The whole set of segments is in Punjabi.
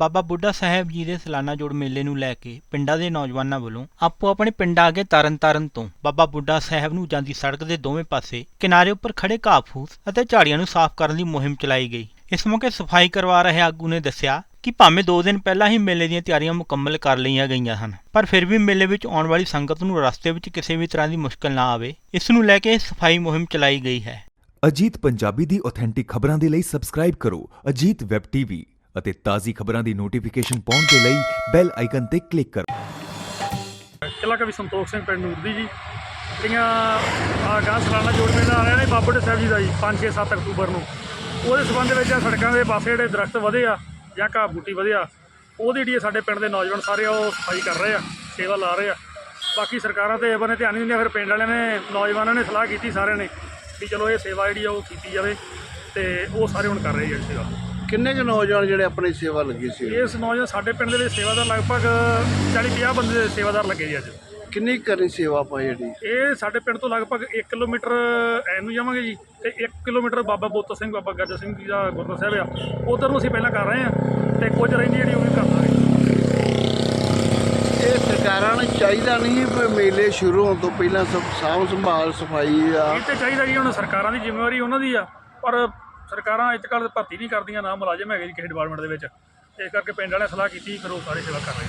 ਬਾਬਾ ਬੁੱਢਾ ਸਾਹਿਬ ਜੀ ਦੇ ਸਾਲਾਨਾ ਜੋੜ ਮੇਲੇ ਨੂੰ ਲੈ ਕੇ ਪਿੰਡਾਂ ਦੇ ਨੌਜਵਾਨਾਂ ਵੱਲੋਂ ਆਪੋ ਆਪਣੇ ਪਿੰਡਾਂ ਅੱਗੇ ਤਰਨ-ਤਾਰਨ ਤੋਂ ਬਾਬਾ ਬੁੱਢਾ ਸਾਹਿਬ ਨੂੰ ਜਾਂਦੀ ਸੜਕ ਦੇ ਦੋਵੇਂ ਪਾਸੇ ਕਿਨਾਰੇ ਉੱਪਰ ਖੜੇ ਘਾਹ-ਫੂਸ ਅਤੇ ਝਾੜੀਆਂ ਨੂੰ ਸਾਫ਼ ਕਰਨ ਦੀ ਮੁਹਿੰਮ ਚਲਾਈ ਗਈ। ਇਸ ਮੌਕੇ ਸਫ਼ਾਈ ਕਰਵਾ ਰਹੇ ਆਗੂ ਨੇ ਦੱਸਿਆ ਕਿ ਭਾਵੇਂ 2 ਦਿਨ ਪਹਿਲਾਂ ਹੀ ਮੇਲੇ ਦੀਆਂ ਤਿਆਰੀਆਂ ਮੁਕੰਮਲ ਕਰ ਲਈਆਂ ਗਈਆਂ ਹਨ, ਪਰ ਫਿਰ ਵੀ ਮੇਲੇ ਵਿੱਚ ਆਉਣ ਵਾਲੀ ਸੰਗਤ ਨੂੰ ਰਸਤੇ ਵਿੱਚ ਕਿਸੇ ਵੀ ਤਰ੍ਹਾਂ ਦੀ ਮੁਸ਼ਕਲ ਨਾ ਆਵੇ, ਇਸ ਨੂੰ ਲੈ ਕੇ ਸਫ਼ਾਈ ਮੁਹਿੰਮ ਚਲਾਈ ਗਈ ਹੈ। ਅਜੀਤ ਪੰਜਾਬੀ ਦੀ ਆਥੈਂਟਿਕ ਖਬਰਾਂ ਦੇ ਲਈ ਸਬਸਕ੍ਰਾਈਬ ਕਰੋ ਅਜੀਤ ਵੈਬ ਟੀਵੀ ਅਤੇ ਤਾਜ਼ੀ ਖਬਰਾਂ ਦੀ ਨੋਟੀਫਿਕੇਸ਼ਨ ਪਾਉਣ ਦੇ ਲਈ ਬੈਲ ਆਈਕਨ ਤੇ ਕਲਿੱਕ ਕਰੋ। ਕਿਲਾ ਕਵੀ ਸੰਤੋਖ ਸਿੰਘ ਪਿੰਡ ਨੂਰਦੀ ਜੀ। ਜਿਹੜੀਆਂ ਆ ਗਾਂ ਜੋੜ ਮੇਲਾ ਆ ਰਿਹਾ ਨੇ ਬਾਬਾ ਸਾਹਿਬ ਜੀ ਦਾ ਜੀ 5 6 7 ਅਕਤੂਬਰ ਨੂੰ। ਉਹਦੇ ਸਬੰਧ ਵਿੱਚ ਆ ਸੜਕਾਂ ਦੇ ਪਾਸੇ ਜਿਹੜੇ ਦਰਖਤ ਵਧੇ ਆ ਜਾਂ ਘਾਹ ਬੂਟੀ ਵਧਿਆ ਉਹਦੀ ਜਿਹੜੀ ਆ ਸਾਡੇ ਪਿੰਡ ਦੇ ਨੌਜਵਾਨ ਸਾਰੇ ਆ, ਉਹ ਸਫ਼ਾਈ ਕਰ ਰਹੇ ਆ, ਸੇਵਾ ਲਾ ਰਹੇ ਆ। ਬਾਕੀ ਸਰਕਾਰਾਂ ਤੇ ਬਨੇ ਧਿਆਨ ਨਹੀਂ ਦਿੰਦੀਆਂ ਫਿਰ ਪਿੰਡ ਵਾਲਿਆਂ ਨੇ, ਨੌਜਵਾਨਾਂ ਨੇ ਸਲਾਹ ਕੀਤੀ ਸਾਰਿਆਂ ਨੇ ਵੀ ਚਲੋ ਇਹ ਸੇਵਾ ਜਿਹੜੀ ਆ ਉਹ ਕੀਤੀ ਜਾਵੇ ਤੇ ਉਹ ਸਾਰੇ ਹੁਣ ਕਰ ਰਹੇ ਆ ਸੇਵਾ। ਕਿੰਨੇ ਕੁ ਨੌਜਵਾਨ ਜਿਹੜੇ ਆਪਣੀ ਸੇਵਾ ਲੱਗੇ ਸੀ? ਇਸ ਨੌਜਵਾਨ ਸਾਡੇ ਪਿੰਡ ਦੇ ਵਿੱਚ ਸੇਵਾਦਾਰ ਲਗਭਗ 40 50 ਬੰਦੇ ਦੇ ਸੇਵਾਦਾਰ ਲੱਗੇ ਜੀ ਅੱਜ। ਕਿੰਨੀ ਕੁ ਕਰਨੀ ਸੇਵਾ ਆਪਾਂ ਜਿਹੜੀ? ਇਹ ਸਾਡੇ ਪਿੰਡ ਤੋਂ ਲਗਭਗ 1 ਕਿਲੋਮੀਟਰ ਐਨ ਜਾਵਾਂਗੇ ਜੀ ਤੇ 1 ਕਿਲੋਮੀਟਰ ਬਾਬਾ ਬੋਤਾ ਸਿੰਘ ਬਾਬਾ ਗੱਜ ਸਿੰਘ ਜੀ ਦਾ ਗੁਰਦੁਆਰਾ ਸਾਹਿਬ ਆ। ਉਧਰ ਨੂੰ ਅਸੀਂ ਪਹਿਲਾਂ ਕਰ ਰਹੇ ਆ ਤੇ ਕੁਝ ਰਹਿੰਦੀ ਜਿਹੜੀ ਉਹ ਵੀ ਕਰ ਦਾਂਗੇ ਇਹ ਸਰਕਾਰਾਂ ਨੂੰ ਚਾਹੀਦਾ ਨਹੀਂ ਵੀ ਮੇਲੇ ਸ਼ੁਰੂ ਹੋਣ ਤੋਂ ਪਹਿਲਾਂ ਸਭ ਸਾਂਭ ਸੰਭਾਲ ਸਫ਼ਾਈ ਆ। ਇਹ ਤੇ ਚਾਹੀਦਾ ਜੀ ਹੁਣ ਸਰਕਾਰਾਂ ਦੀ ਜ਼ਿੰਮੇਵਾਰੀ ਉਹਨਾਂ ਦੀ ਆ। ਪਰ ਸਰਕਾਰਾਂ ਅੱਜ ਕੱਲ੍ਹ ਭਰਤੀ ਨਹੀਂ ਕਰਦੀਆਂ ਨਾ ਮੁਲਾਜ਼ਮ ਹੈਗੇ ਜੀ ਕਿਸੇ ਡਿਪਾਰਟਮੈਂਟ ਦੇ ਵਿੱਚ। ਇਸ ਕਰਕੇ ਪਿੰਡ ਵਾਲਿਆਂ ਸਲਾਹ ਕੀਤੀ ਫਿਰ ਉਹ ਸਾਰੇ ਸੇਵਾ ਕਰ ਰਹੇ।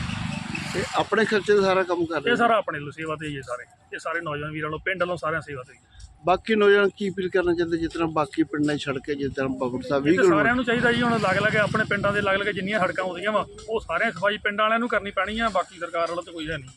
ਤੇ ਆਪਣੇ ਖਰਚੇ ਦਾ ਸਾਰਾ ਕੰਮ ਕਰ ਰਹੇ ਇਹ ਸਾਰਾ ਆਪਣੇ ਵੱਲੋਂ ਸੇਵਾ ਤੇ ਹੀ ਹੈ ਸਾਰੇ। ਇਹ ਸਾਰੇ ਨੌਜਵਾਨ ਵੀਰਾਂ ਨੂੰ ਪਿੰਡ ਵੱਲੋਂ ਸਾਰਿਆਂ ਸੇਵਾ ਤੇ ਹੀ ਹੈ। ਬਾਕੀ ਨੌਜਵਾਨ ਕੀ ਫੀਲ ਕਰਨਾ ਚਾਹੁੰਦੇ ਜਿਸ ਤਰ੍ਹਾਂ ਬਾਕੀ ਪਿੰਡਾਂ 'ਚ ਸੜਕੇ ਜਿਸ ਤਰ੍ਹਾਂ ਬਾਬਰ ਸਾਹਿਬ ਵੀ ਇਹ ਤੇ ਸਾਰਿਆਂ ਨੂੰ ਚਾਹੀਦਾ ਜੀ ਹੁਣ ਲੱਗ ਲੱਗੇ ਆਪਣੇ ਪਿੰਡਾਂ ਦੇ ਲੱਗ ਲੱਗੇ ਜਿੰਨੀਆਂ ਸੜਕਾਂ ਆਉਂਦੀਆਂ ਵਾ ਉਹ ਸਾਰਿਆਂ ਸਫ਼ਾਈ ਪਿੰਡਾਂ ਵਾਲਿਆਂ ਨੂੰ ਕਰਨੀ ਪੈਣੀ ਆ ਬਾਕੀ ਸਰਕਾਰ ਵੱਲੋਂ ਤਾਂ ਕੋਈ ਹੈ ਨਹੀਂ।